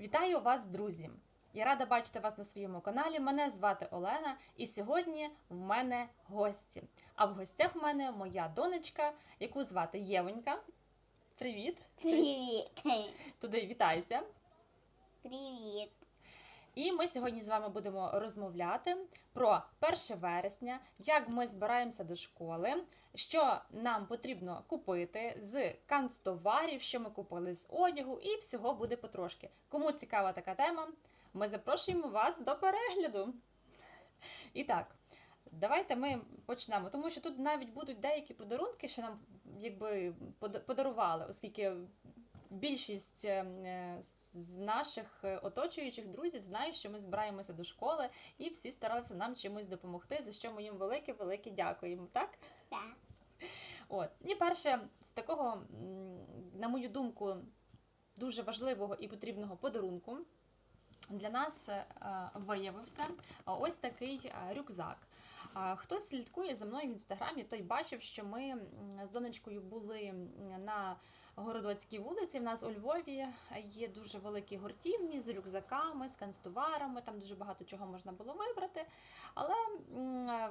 Вітаю вас, друзі! Я рада бачити вас на своєму каналі. Мене звати Олена, і сьогодні в мене гості. А в гостях в мене моя донечка, яку звати Євонька. Привіт! Привіт. Туди вітайся! Привіт. І ми сьогодні з вами будемо розмовляти про 1 вересня, як ми збираємося до школи, що нам потрібно купити з канцтоварів, що ми купили з одягу, і всього буде потрошки. Кому цікава така тема, ми запрошуємо вас до перегляду. І так, давайте ми почнемо, тому що тут навіть будуть деякі подарунки, що нам якби подарували, оскільки більшість е, е, з наших е, оточуючих друзів знають, що ми збираємося до школи, і всі старалися нам чимось допомогти, за що ми їм велике-велике дякуємо. Так? Так. От. І перше з такого, на мою думку, дуже важливого і потрібного подарунку для нас е, виявився ось такий е, рюкзак. Хтось слідкує за мною в інстаграмі, той бачив, що ми з донечкою були на Городоцькій вулиці. В нас у Львові є дуже великі гуртівні з рюкзаками, з канцтоварами, там дуже багато чого можна було вибрати. Але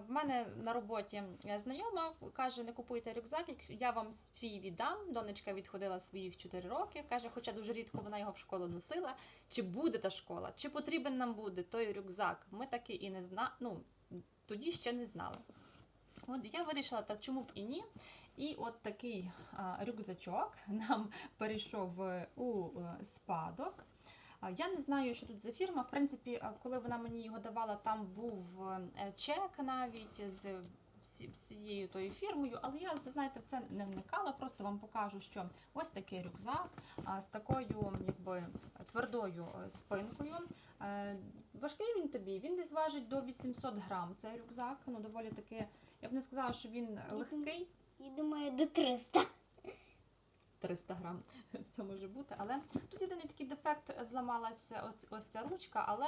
в мене на роботі знайома каже: не купуйте рюкзак, я вам свій віддам. Донечка відходила своїх 4 роки. каже, хоча дуже рідко вона його в школу носила. Чи буде та школа, чи потрібен нам буде той рюкзак? Ми таки і не зна... ну, тоді ще не знали. От я вирішила, та чому б і ні. І от такий рюкзачок нам перейшов е, у е, спадок. Я не знаю, що тут за фірма. В принципі, коли вона мені його давала, там був е, чек навіть з всією тою фірмою, але я, знаєте, в це не вникала, просто вам покажу, що ось такий рюкзак з такою якби твердою спинкою. Важкий він тобі, він десь важить до 800 грам. Цей рюкзак, ну доволі таки, я б не сказала, що він легкий. Я думаю, до 300. 300 грам все може бути. Але тут єдиний такий дефект зламалася ось, ось ця ручка, але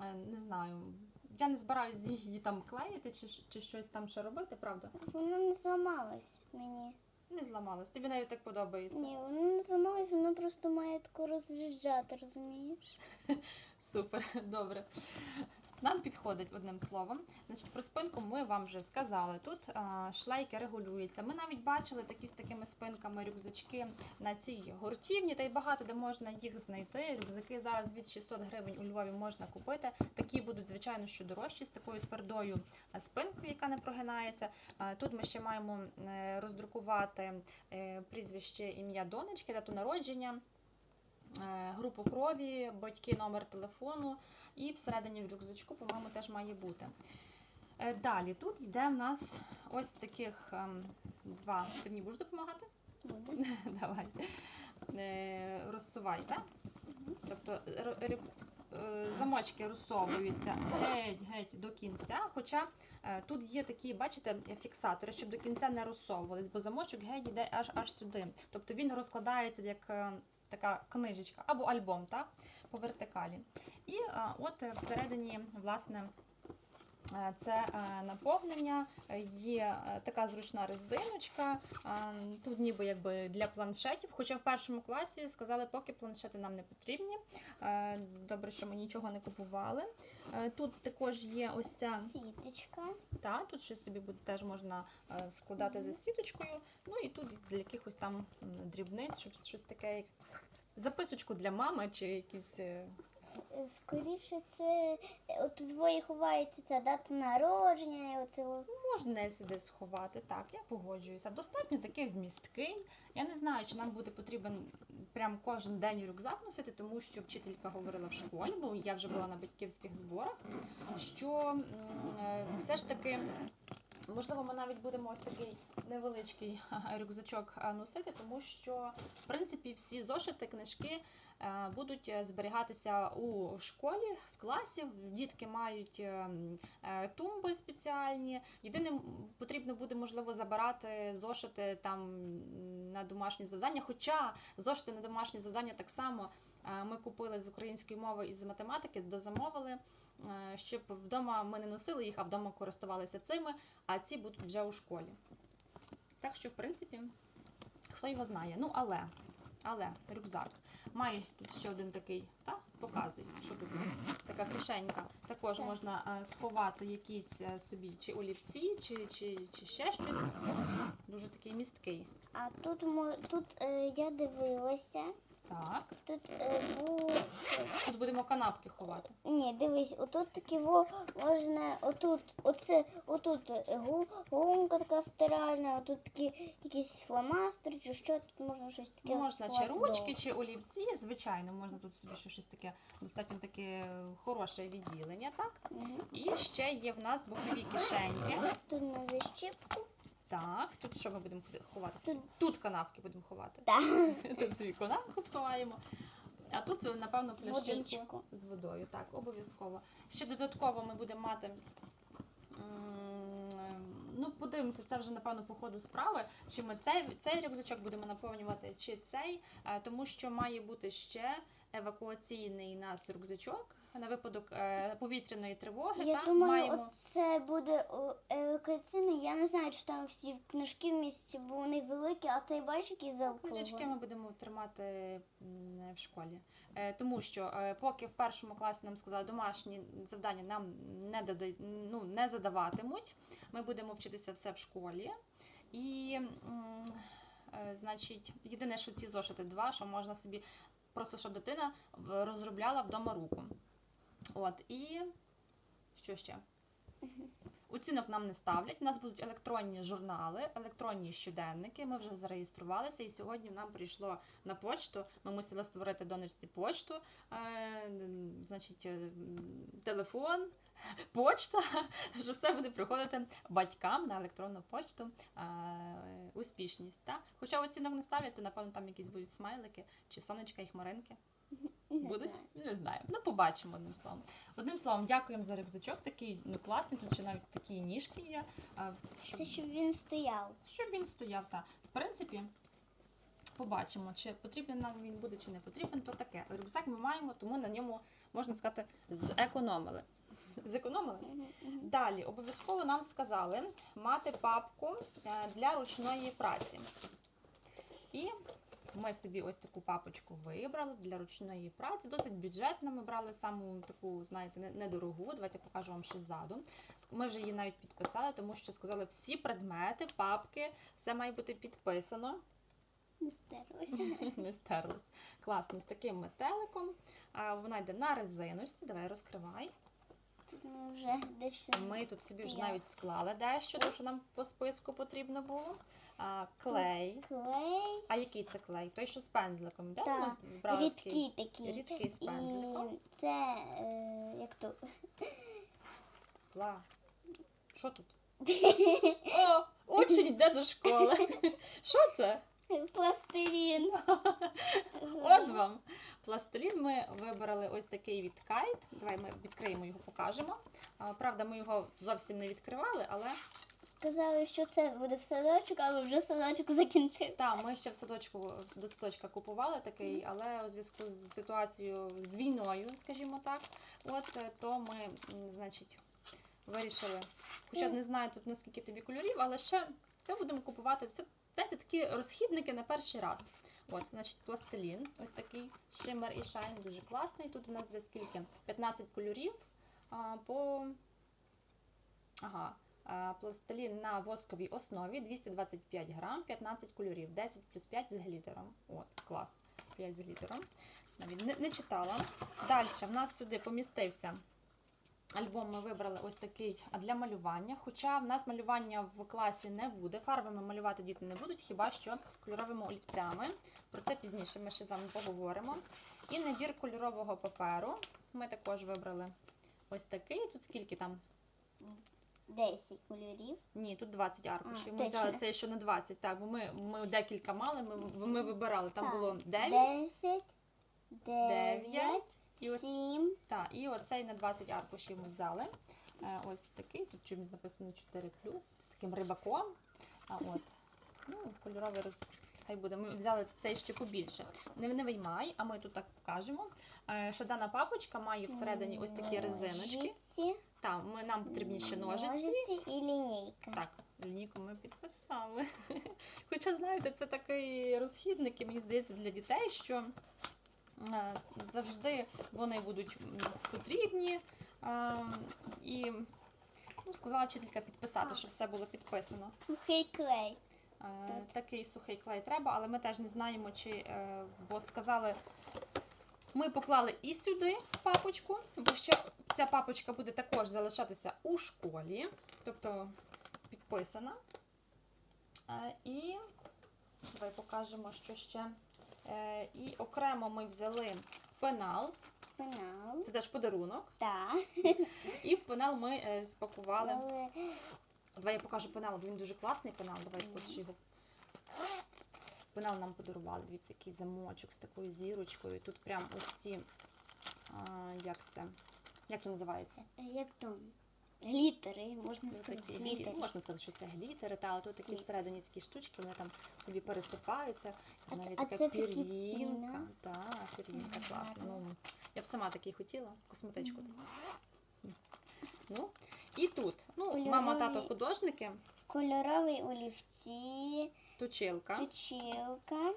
е, не знаю. Я не збираюсь її там клеїти чи, чи щось там ще робити, правда? Воно не зламалось мені. Не зламалась. Тобі навіть так подобається. Ні, воно не зламалось, воно просто має тако роз'їжджати, розумієш? Супер, добре. Нам підходить одним словом. Значить, про спинку ми вам вже сказали. Тут шлейки регулюються. Ми навіть бачили такі з такими спинками рюкзачки на цій гуртівні, та й багато де можна їх знайти. Рюкзаки зараз від 600 гривень у Львові можна купити. Такі будуть, звичайно, що дорожчі з такою твердою спинкою, яка не прогинається. Тут ми ще маємо е, роздрукувати е, прізвище ім'я донечки, дату народження. Е, Групу крові, батьки, номер телефону, і всередині в рюкзачку, по-моєму, теж має бути. Е, Далі тут йде в нас ось таких ем, два. Ти мені будеш допомагати? Давай. Е, Розсувай. Тобто замочки розсовуються геть-геть до кінця. Хоча тут є такі, бачите, фіксатори, щоб до кінця не розсовувались, бо замочок геть йде аж аж сюди. Тобто він розкладається як така книжечка або альбом, та, по вертикалі. І от е, всередині, власне. Е, Це е, наповнення, є е, така зручна резиночка. Тут ніби якби для планшетів. Хоча в першому класі сказали, поки планшети нам не потрібні. Добре, що ми нічого не купували. Тут також є ось ця Сіточка. та, тут щось собі буде теж можна складати за сіточкою. Ну і тут для якихось там дрібниць, щоб щось таке, як записочку для мами чи якісь. Скоріше це от двоє ховається ця дата народження, оце Можна сюди сховати, так, я погоджуюся. Достатньо такий вмісткий. Я не знаю, чи нам буде потрібен прям кожен день рюкзак носити, тому що вчителька говорила в школі, бо я вже була на батьківських зборах, що е, все ж таки. Можливо, ми навіть будемо ось такий невеличкий рюкзачок носити, тому що в принципі всі зошити, книжки е, будуть е, зберігатися у школі, в класі. Дітки мають е, м, е, тумби спеціальні. Єдине, потрібно буде можливо забирати зошити там на домашні завдання. Хоча зошити на домашні завдання так само ми купили з української мови і з математики, дозамовили, е, щоб вдома ми не носили їх, а вдома користувалися цими, а ці будуть вже у школі. Так що, в принципі, хто його знає. Ну, але, але рюкзак. Має тут ще один такий, так? Показуй, що тут така кишенька. Також Так. можна е, сховати якісь е, собі чи олівці, чи, чи, чи ще щось. Дуже такий місткий. А тут тут е, я дивилася. Так. Тут е, був. Тут будемо канапки ховати. Ні, дивись, отут такі во можна, отут, оце, отут е, гу, гумка така стиральна, отут такі якісь фломастери, чи що тут можна щось таке. Можна чи сховати ручки, довго. чи олівці, звичайно, можна тут собі ще щось таке достатньо таке хороше відділення, так? Мгм. І ще є в нас бокові кишеньки. Тут на защіпку. Так, тут що ми будемо ховати? Тут Тут канапки будемо ховати. так. Тут собі канапку сховаємо. А тут, напевно, пляшинку Водичку. з водою. Так, обов'язково. Ще додатково ми будемо мати. Ну, подивимося, це вже напевно по ходу справи. Чи ми цей, цей рюкзачок будемо наповнювати, чи цей, Е, тому що має бути ще евакуаційний нас рюкзачок на випадок е, повітряної тривоги. Я так, думаю, маємо... це буде евакуаційний. Я не знаю, чи там всі книжки в місті, бо вони великі, а цей бачиш, який Книжечки заокруглений. ми будемо тримати в школі, Е, тому що е, поки в першому класі нам сказали, домашні завдання нам не дада- ну, не задаватимуть. Ми будемо вчитися все в школі. І, значить, єдине, що ці зошити два, що можна собі, просто щоб дитина розробляла вдома руку. От, і що ще? Оцінок нам не ставлять. У нас будуть електронні журнали, електронні щоденники. Ми вже зареєструвалися, і сьогодні нам прийшло на почту. Ми мусили створити донорську почту, е, значить, е, телефон, почта, що все буде приходити батькам на електронну почту. Е, успішність. Та? Хоча оцінок не ставлять, то напевно там якісь будуть смайлики чи сонечка і хмаринки. Будуть? Не знаю. Ну, побачимо одним словом. Одним словом, дякуємо за рюкзачок. Такий ну, класний, тут ще навіть такі ніжки є. а, Щоб, Це щоб він стояв. щоб він стояв. Та. В принципі, побачимо, чи потрібен нам він буде, чи не потрібен, то таке. Рюкзак ми маємо, тому на ньому, можна сказати, зекономили. Зекономили? Далі обов'язково нам сказали мати папку е, для ручної праці. І ми собі ось таку папочку вибрали для ручної праці. Досить бюджетна. Ми брали саму таку, знаєте, недорогу. Давайте покажу вам ще ззаду. Ми вже її навіть підписали, тому що сказали всі предмети, папки, все має бути підписано. Не стерлося. Не стерлось. Класно, з таким метеликом. А, Вона йде на резиночці. Давай розкривай. Тут ми вже дещо. Ми тут собі вже навіть склали дещо, тому що нам по списку потрібно було. А, клей. Клей. А який це клей? Той, що з пензликом, де Так, ми збрали такий? Рідкий такий. рідкий з І це е, як то. Пла. Що тут? О, учень йде до школи. Що це? Пластилін. От вам. Пластилін ми вибрали ось такий від Kite. Давай ми відкриємо його, покажемо. А, Правда, ми його зовсім не відкривали, але Казали, що це буде в садочок, але вже садочок закінчився. Так, ми ще в садочку до садочка купували такий, але у зв'язку з ситуацією з війною, скажімо так, от е, то ми, значить, вирішили. Хоча не знаю тут наскільки тобі кольорів, але ще це будемо купувати. Все знаєте, такі розхідники на перший раз. От, значить, пластилін, ось такий шимер і шайн, дуже класний. Тут у нас десь скільки? 15 кольорів а, по. Ага. Пластилін на восковій основі 225 грам, 15 кольорів, 10 плюс 5 з глітером. От, клас. 5 з глітером. Навіть не, не читала. Далі в нас сюди помістився альбом. Ми вибрали ось такий для малювання. Хоча в нас малювання в класі не буде. Фарбами малювати діти не будуть, хіба що кольоровими олівцями. Про це пізніше ми ще з вами поговоримо. І набір кольорового паперу. Ми також вибрали ось такий. Тут скільки там? 10 кольорів. Ні, тут 20 аркушів. А, ми взяли цей, що на 20, так, бо ми, ми декілька мали, ми, ми вибирали. Там Так. було 9, 10, 9, і от- 7. та, і оцей на 20 аркушів ми взяли. Е, ось такий, тут чимось написано 4 з таким рибаком. А от, ну, кольоровий роз... Хай буде. Ми взяли цей ще побільше. Не, не виймай, а ми тут так покажемо. Е, що дана папочка має всередині ось такі резиночки. Там ми, нам потрібні ще ножиці. ножиці і лінійка. Так, лінійку ми підписали. Хоча, знаєте, це такий розхідник, і мені здається, для дітей, що Е, Завжди вони будуть потрібні. Е, І ну, сказала вчителька підписати, щоб все було підписано. Сухий клей. Е, Такий сухий клей треба, але ми теж не знаємо, чи бо сказали, ми поклали і сюди папочку, бо ще ця папочка буде також залишатися у школі, тобто підписана. Е, І давай покажемо, що ще. Е, І окремо ми взяли пенал, Пенал. це теж подарунок. Так. І в пенал ми е, спакували. Давай я покажу пенал, бо він дуже класний пенал. Давай Мгм. його. Пенал нам подарували. Дивіться, який замочок з такою зірочкою. Тут прям ось ці. А, як це? Як це називається? е, як там? Глітери, можна Тут сказати, такі глітери. Можна сказати, що це глітери, та, а тут такі всередині такі штучки, вони там собі пересипаються. А це- Навіть а така це пір'їнка. Так, пір'їнка класна. Ну, я б сама такий хотіла, косметичку. Мгм. Ну, і тут. Ну, мама, тато художники, Кольорові олівці, точилка. точилка,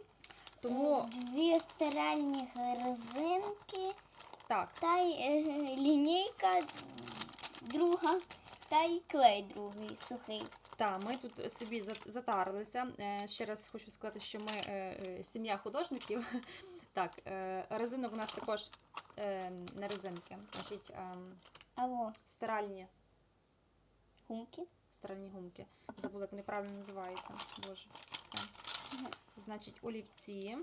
Тому е, дві стиральні резинки, так. та й е, лінійка друга, та й клей другий сухий. Так, ми тут собі затарилися. Е, Ще раз хочу сказати, що ми е, сім'я художників. Так, резинок у нас також не резинки, значить ем, Або стиральні, гумки. Стиральні гумки. Забула, як вони правильно називаються. Боже, все. Значить, олівці.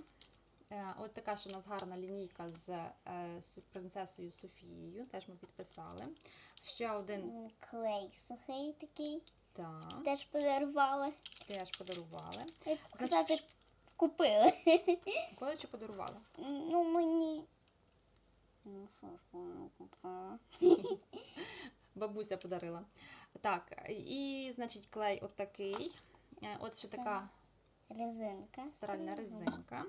Е, От така ж у нас гарна лінійка з е, принцесою Софією. Теж ми підписали. Ще один Клей сухий такий. так, Теж подарували. теж подарували. Як Значить, купили. Коли чи подарували? Ну, мені. Ну, що ж купила? Бабуся подарила. Так, і, значить, клей от такий. Е, От ще така Резинка. стиральна резинка.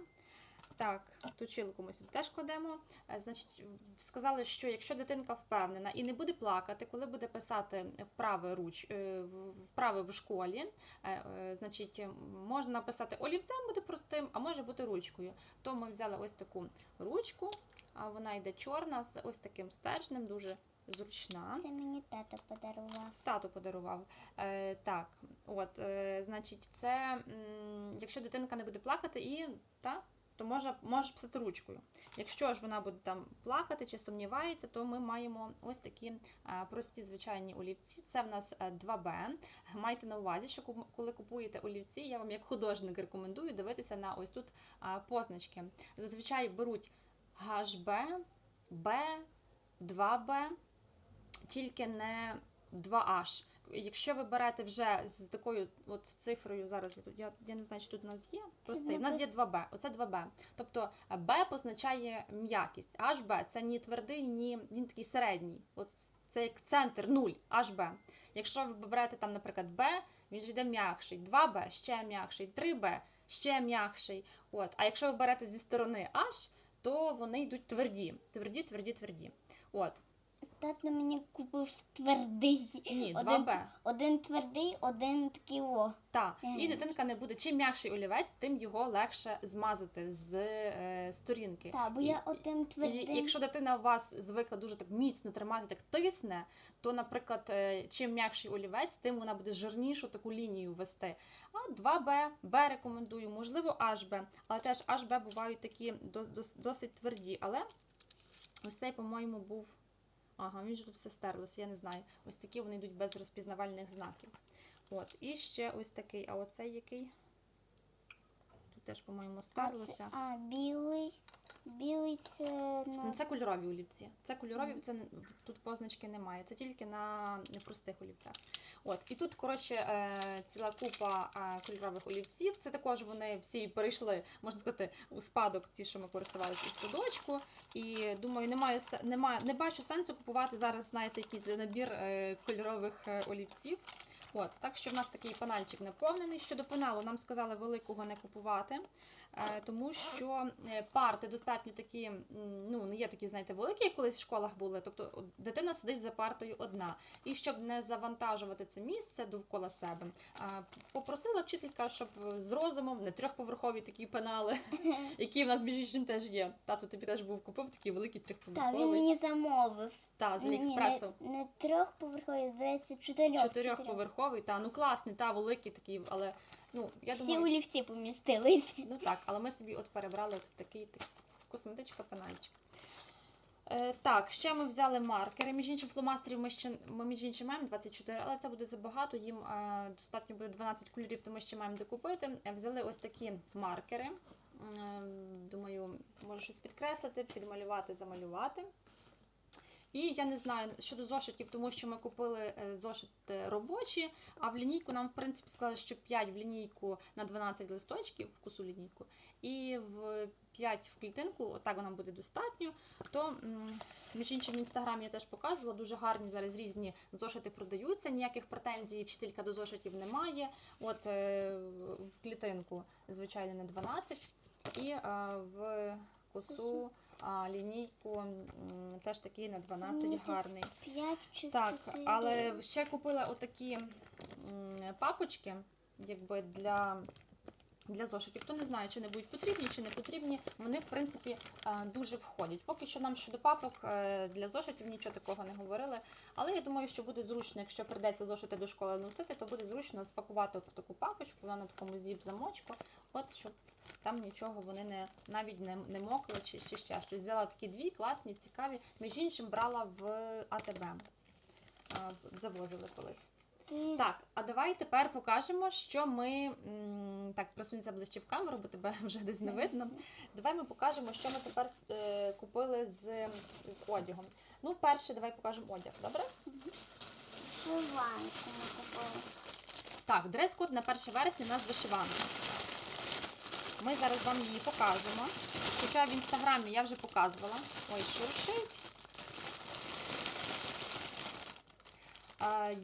Так, точилку ми сюди теж кладемо. Е, Значить, сказали, що якщо дитинка впевнена і не буде плакати, коли буде писати вправи руч, е, в- вправи в школі, значить, можна написати олівцем буде простим, а може бути ручкою. То ми взяли ось таку ручку, а вона йде чорна з ось таким стержнем, дуже зручна. Це мені тато подарував. Тато подарував. Е, так, от, е, значить, це м, якщо дитинка не буде плакати і та, то може, можеш писати ручкою. Якщо ж вона буде там плакати чи сумнівається, то ми маємо ось такі е, прості звичайні олівці. Це в нас е, 2Б. Майте на увазі, що коли купуєте олівці, я вам як художник рекомендую дивитися на ось тут е, позначки. Зазвичай беруть HB, B, 2B, тільки не 2H. Якщо ви берете вже з такою от цифрою, зараз я я, не знаю, чи тут у нас є. Простий. У нас є напис- 2B, оце 2B. Тобто B позначає м'якість, HB це ні твердий, ні він такий середній. От це як центр 0, HB. Якщо ви берете там, наприклад, B, він ж йде м'якший, 2B ще м'якший, 3B ще м'якший. От. А якщо ви берете зі сторони H, то вони йдуть тверді, тверді, тверді, тверді. От. Тато мені купив твердий. Ні, Один 2B. Один твердий, один такий о. Так, і дитинка не буде. Чим м'якший олівець, тим його легше змазати з е, сторінки. Так, бо І- я отим І твердим. якщо дитина у вас звикла дуже так міцно тримати, так тисне, то, наприклад, е, чим м'якший олівець, тим вона буде жирнішу таку лінію вести. А 2Б, Б рекомендую, можливо, HB, але теж HB бувають такі до- дос- досить тверді. Але ось цей, по-моєму, був. Ага, він же тут все стерлося, я не знаю. Ось такі вони йдуть без розпізнавальних знаків. От, і ще ось такий, а оцей який? Тут теж, по-моєму, стерлося. А, білий. Білий це Ну, на Це кольорові олівці. Це кольорові, це тут позначки немає. Це тільки на непростих олівцях. От і тут, коротше, е, ціла купа е, кольорових олівців. Це також вони всі перейшли, можна сказати, у спадок, ті, що ми користувалися в садочку. І думаю, немає немає, не бачу сенсу купувати зараз, знаєте, якийсь набір е, кольорових олівців. От, так що в нас такий панальчик наповнений. Щодо пеналу, нам сказали великого не купувати. е, тому що е, парти достатньо такі, ну не є такі, знаєте, великі, як колись в школах були. Тобто дитина сидить за партою одна. І щоб не завантажувати це місце довкола себе, е, попросила вчителька, щоб з розумом не трьохповерхові такі пенали, які в нас між іншим теж є. Тато тобі теж був купив такий великий Так, він мені замовив. Та, з Ні, Аліекспресу. Не, не трьохповерховий, здається, чотирьох. Чотирьохповерховий, та ну класний, та великий такий, але ну я Всі думаю, олівці помістились. ну так, але ми собі от перебрали от такий, такий косметичка пенальчик. Е, так, ще ми взяли маркери. Між іншим, фломастерів ми ще ми між іншим маємо 24, але це буде забагато. Їм е, достатньо буде 12 кольорів, то ми ще маємо докупити. Е, Взяли ось такі маркери. Е, думаю, можу щось підкреслити, підмалювати, замалювати. І я не знаю щодо зошитів, тому що ми купили е, зошити робочі, а в лінійку нам, в принципі, сказали, що 5 в лінійку на 12 листочків, в косу лінійку, і в 5 в клітинку, отак нам буде достатньо. То, між іншим, в інстаграмі я теж показувала, дуже гарні зараз різні зошити продаються, ніяких претензій вчителька до зошитів немає. От е, в клітинку, звичайно, на 12, і е, в косу а, лінійку теж такий на 12 Змінити гарний. П'ять чи Так, але ще купила отакі папочки, якби для, для зошитів. Хто не знає, чи не будуть потрібні, чи не потрібні, вони, в принципі, дуже входять. Поки що нам щодо папок е, для зошитів нічого такого не говорили. Але я думаю, що буде зручно, якщо прийдеться зошити до школи носити, то буде зручно спакувати в таку папочку, вона на такому зіп-замочку, от щоб там нічого вони не навіть не, не мокли чи, чи ще щось. Взяла такі дві класні, цікаві. Між іншим брала в АТБ. Завозили колись. Так, а давай тепер покажемо, що ми. Так, просунься ближче в камеру, бо тебе вже десь не видно. Давай ми покажемо, що ми тепер е, купили з, з одягом. Ну, перше, давай покажемо одяг, добре? Вишиванку ми купили. Так, дрес-код на 1 вересня у нас вишиванка. Ми зараз вам її покажемо. Хоча в інстаграмі я вже показувала. Ой, шуршить.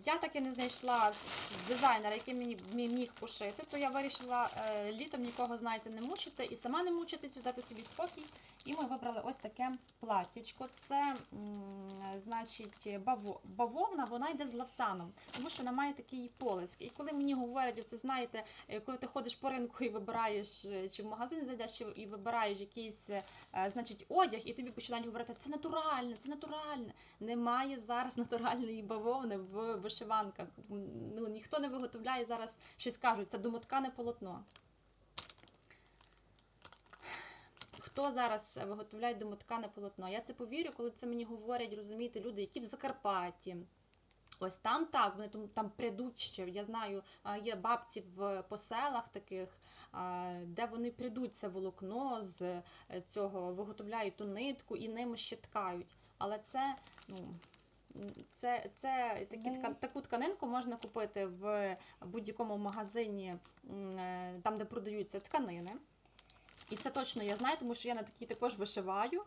Я так і не знайшла дизайнера, який мені міг пошити, то я вирішила е, літом нікого, знаєте, не мучити і сама не мучитись, дати собі спокій. І ми вибрали ось таке платтячко. Це, значить, баво- бавовна, вона йде з лавсаном, тому що вона має такий полиск. І коли мені говорять, оце знаєте, е, коли ти ходиш по ринку і вибираєш, е, чи в магазин зайдеш і- і вибираєш якийсь, е, значить, одяг, і тобі починають говорити, це натуральне, це натуральне. Немає зараз натуральної бавовни в вишиванках. Ну, ніхто не виготовляє зараз щось кажуть, це домоткане полотно. Хто зараз виготовляє домоткане полотно? Я це повірю, коли це мені говорять, розумієте, люди, які в Закарпатті. Ось там так, вони там, там прядуть ще. Я знаю, є бабці в по селах таких, де вони прядуть це волокно з е, цього, виготовляють ту нитку і ним ще ткають. Але це, ну. Це, це такі, тка- таку тканинку можна купити в будь-якому магазині, е, там, де продаються тканини. І це точно я знаю, тому що я на такі також вишиваю.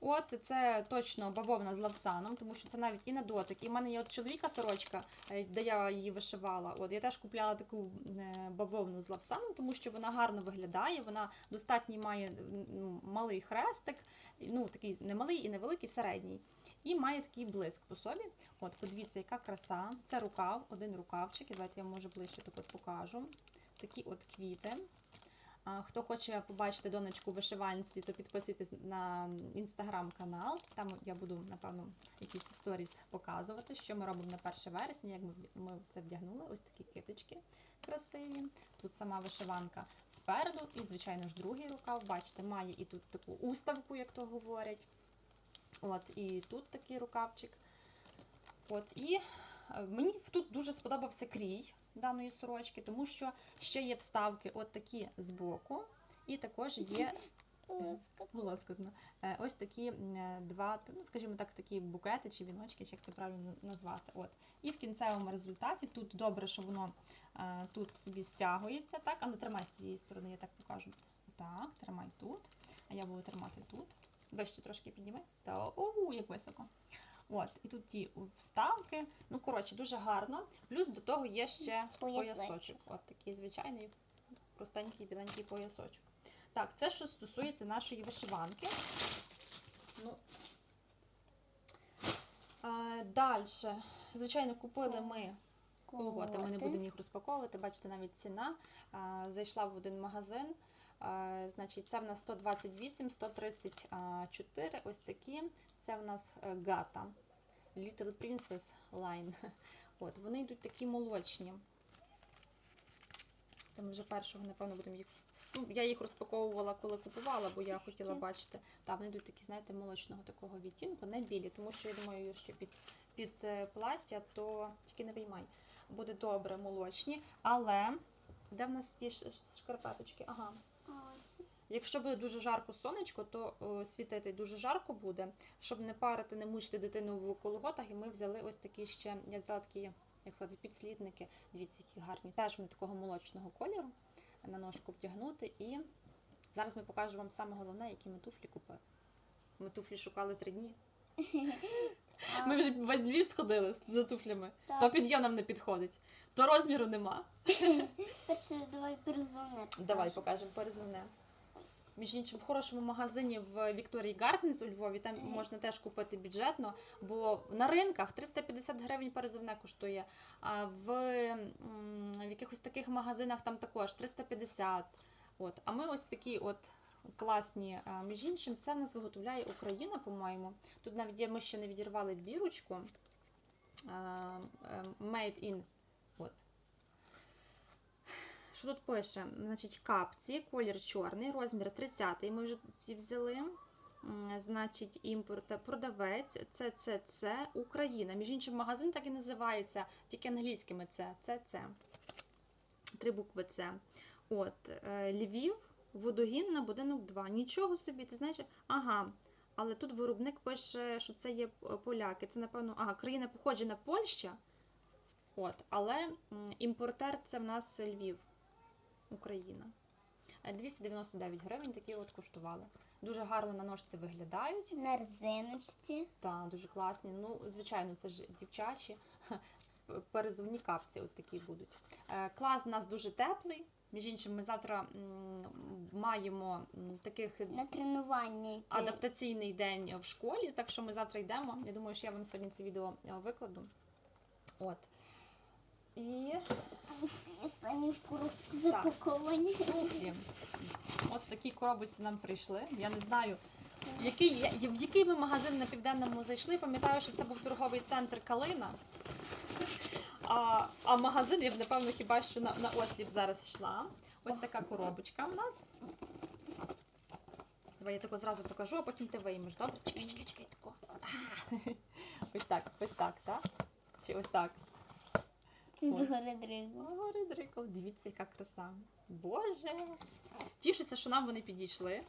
От це точно бавовна з лавсаном, тому що це навіть і на дотик. І в мене є от чоловіка сорочка, е, де я її вишивала. От я теж купляла таку е, бавовну з лавсаном, тому що вона гарно виглядає. Вона достатній має ну, малий хрестик, ну такий не малий і невеликий, середній. І має такий блиск по собі. От, подивіться, яка краса. Це рукав, один рукавчик. І давайте я може ближче так покажу. Такі от квіти. Хто хоче побачити донечку в вишиванці, то підписуйтесь на інстаграм-канал. Там я буду, напевно, якісь сторіс показувати, що ми робимо на 1 вересня, як ми, це вдягнули. Ось такі китички красиві. Тут сама вишиванка спереду, і, звичайно ж, другий рукав. Бачите, має і тут таку уставку, як то говорять. От, і тут такий рукавчик. От, і е, мені тут дуже сподобався крій даної сорочки, тому що ще є вставки от такі збоку, і також є ну, лоскутно, е, ось такі е, два, ну, скажімо так, такі букети чи віночки, чи як це правильно назвати. От. І в кінцевому результаті тут добре, що воно е, тут собі стягується. Так, а ну тримай з цієї сторони, я так покажу. Так, тримай тут, а я буду тримати тут. Вище трошки підніми. Та о, як високо. От, і тут ті вставки. Ну, коротше, дуже гарно. Плюс до того є ще Поясочок. От такий звичайний простенький біленький поясочок. Так, це що стосується нашої вишиванки. Ну, Далі. Звичайно, купили ми колготи. Ми не будемо їх розпаковувати. Бачите, навіть ціна. Зайшла в один магазин. Значить, це в нас 128, 134. Ось такі. Це в нас е, гата. Little Princess Line. От, вони йдуть такі молочні. Це ми вже першого, напевно, будемо їх. Ну, я їх розпаковувала, коли купувала, бо я хотіла бачити. Та вони йдуть такі, знаєте, молочного такого відтінку, не білі, тому що я думаю, що під, під е, плаття, то тільки не виймай. Буде добре молочні, але де в нас ш- шкарпеточки? Ага. Ось. Якщо буде дуже жарко сонечко, то о, світити дуже жарко буде, щоб не парити, не мучити дитину в колготах. І ми взяли ось такі ще, я взяла такі, як сказати, підслідники. Дивіться, які гарні. Теж вони такого молочного кольору на ножку втягнути. І зараз ми покажемо вам саме головне, які ми туфлі купили. Ми туфлі шукали три дні. Ми вже весь Львів сходили за туфлями. То підйом нам не підходить, то розміру нема. Перше давай перезони. Давай покажемо перезвоне. Між іншим, в хорошому магазині в Вікторії Гарденс у Львові там можна теж купити бюджетно, бо на ринках 350 гривень перезувне коштує, а в, в якихось таких магазинах там також 350. От. А ми ось такі от класні. Між іншим, це в нас виготовляє Україна, по-моєму. Тут навіть є, ми ще не відірвали бірочку. Made in. От. Що тут пише? Значить, капці, колір чорний, розмір 30 ми вже ці взяли. Значить, імпорт, продавець, ЦЦЦ, Україна. Між іншим, магазин так і називається, тільки англійськими це, ЦЦ. Три букви С. От, е, Львів, водогін на будинок 2. Нічого собі, ти знаєш, ага. Але тут виробник пише, що це є е, поляки. Це, напевно, ага, країна походжена Польща. От, але імпортер це в нас Львів, Україна. Е, 299 гривень такі от коштували. Дуже гарно на ножці виглядають. На резиночці. Та, дуже класні. Ну, звичайно, це ж дівчачі. Перезувні капці от такі будуть. Е, Клас у нас дуже теплий. Між іншим, ми завтра маємо таких На тренування адаптаційний день в школі, так що ми завтра йдемо. Я думаю, що я вам сьогодні це відео е, викладу. От. І самі в коробці запаковані. туфлі. От в такій коробочці нам прийшли. Я не знаю, який, в який ми магазин на південному зайшли. Пам'ятаю, що це був торговий центр Калина. А, а магазин я б, напевно, хіба що на, на осліп зараз йшла. Ось така коробочка у нас. Давай я тако зразу покажу, а потім ти виймеш. Добре? Чекай, чекай, чекай, тако. А. Ось так, ось так, так? Чи ось так? Догори дригу. Дивіться, яка краса. Боже. Тішуся, що нам вони підійшли.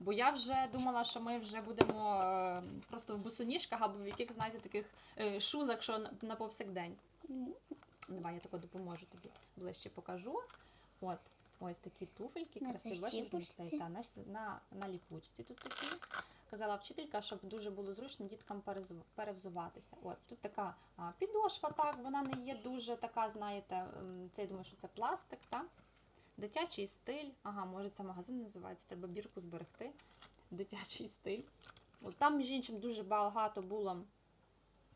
Бо я вже думала, що ми вже будемо е, просто в босоніжках або в яких, знаєте, таких е, шузах, що на, на повсякдень. Давай я тако допоможу тобі ближче покажу. От, ось такі туфельки, красиві. Цей, та, на, на, на ліпучці тут такі. Казала вчителька, щоб дуже було зручно діткам перевзуватися. От тут така підошва, так, вона не є дуже така, знаєте, це я думаю, що це пластик, так? Дитячий стиль. Ага, може це магазин називається, треба бірку зберегти. Дитячий стиль. От там, між іншим, дуже багато було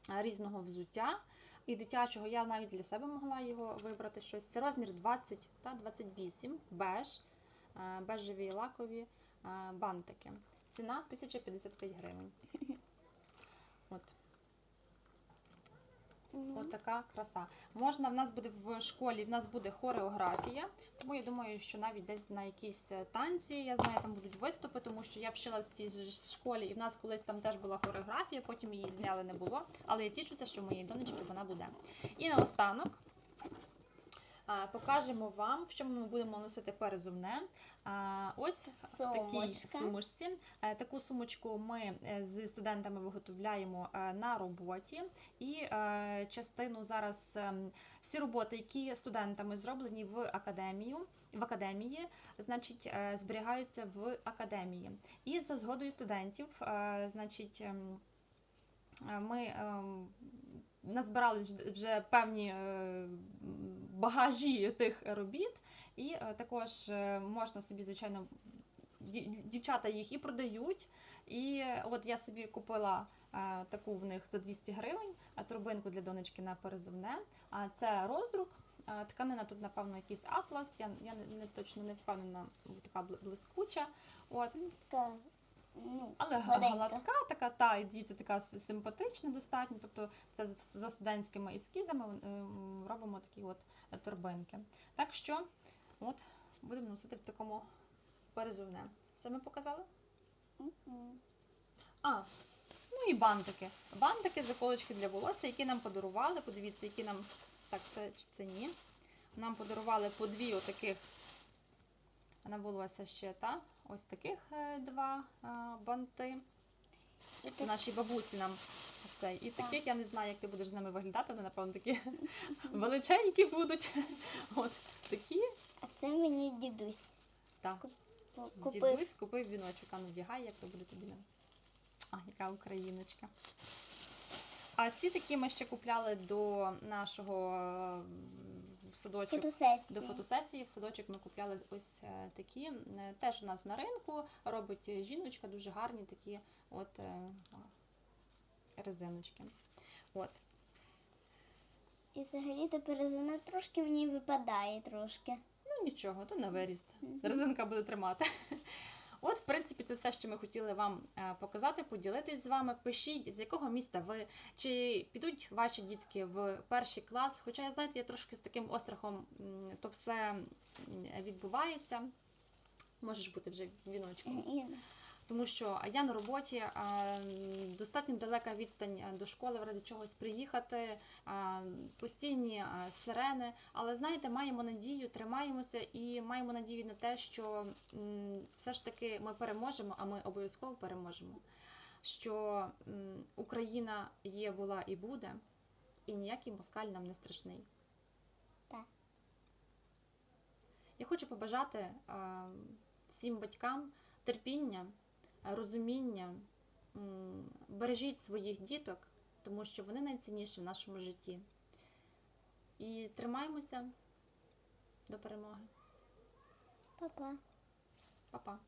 різного взуття. І дитячого я навіть для себе могла його вибрати щось. Це розмір 20 та 28, беж, е, бежеві лакові е, бантики. Ціна 1055 гривень. От, от така краса. Можна, в нас буде в школі, в нас буде хореографія, тому я думаю, що навіть десь на якісь е, танці, я знаю, там будуть виступи, тому що я вчилась в цій школі, і в нас колись там теж була хореографія, потім її зняли не було. Але я тішуся, що в моєї донечки вона буде. І наостанок покажемо вам, в чому ми будемо носити перезумне. Ось в такій сумочці. Е, Таку сумочку ми е, з студентами виготовляємо е, на роботі. І частину зараз ем, всі роботи, які студентами зроблені в академію, в академії, значить, зберігаються в академії. І за згодою студентів, значить. ем, ми ем, назбирали вже певні е, багажі тих робіт, і е, також е, можна собі, звичайно, дівчата їх і продають. І от я собі купила таку в них за 200 гривень торбинку для донечки на перезувне. А це роздрук. Тканина тут, напевно, якийсь атлас. Я, я не, точно не впевнена, така бл- блискуча. От. Ну, Але Гладенька. гладка, така, та, і дивіться, така симпатична достатньо. Тобто це за студентськими ескізами ем, робимо такі от е, торбинки. Так що, от, будемо носити в такому перезувне. Все ми показали? А, ну і бантики. Бантики, заколочки для волосся, які нам подарували. Подивіться, які нам. Так, це, чи це ні. Нам подарували по дві отаких на волосся ще, та? Ось таких е, два е, банти. І так- Нашій бабусі нам цей. І таких я не знаю, як ти будеш з ними виглядати. Вони, напевно, такі величенькі будуть. От такі. А це мені дідусь Так. купив. Дідусь купив віночок, а ну вдягай, як то буде тобі. А, яка україночка. А ці такі ми ще купляли до нашого е, садочку. Фотосесії. До фотосесії в садочок ми купляли ось е, такі. Е, Теж у нас на ринку робить жіночка, дуже гарні такі от е, резиночки. От. І взагалі тепер резина трошки мені випадає трошки. Ну нічого, то на виріст. Резинка буде тримати. От, в принципі, це все, що ми хотіли вам е, показати, поділитись з вами. Пишіть, з якого міста ви, чи підуть ваші дітки в перший клас. Хоча я знаєте, я трошки з таким острахом то все відбувається. Можеш бути вже віночком. Тому що я на роботі, достатньо далека відстань до школи, в разі чогось приїхати, постійні сирени. Але знаєте, маємо надію, тримаємося і маємо надію на те, що все ж таки ми переможемо, а ми обов'язково переможемо. Що Україна є, була і буде, і ніякий москаль нам не страшний. Так. Я хочу побажати всім батькам терпіння, розуміння. Бережіть своїх діток, тому що вони найцінніші в нашому житті. І тримаємося до перемоги. Па-па. Па-па.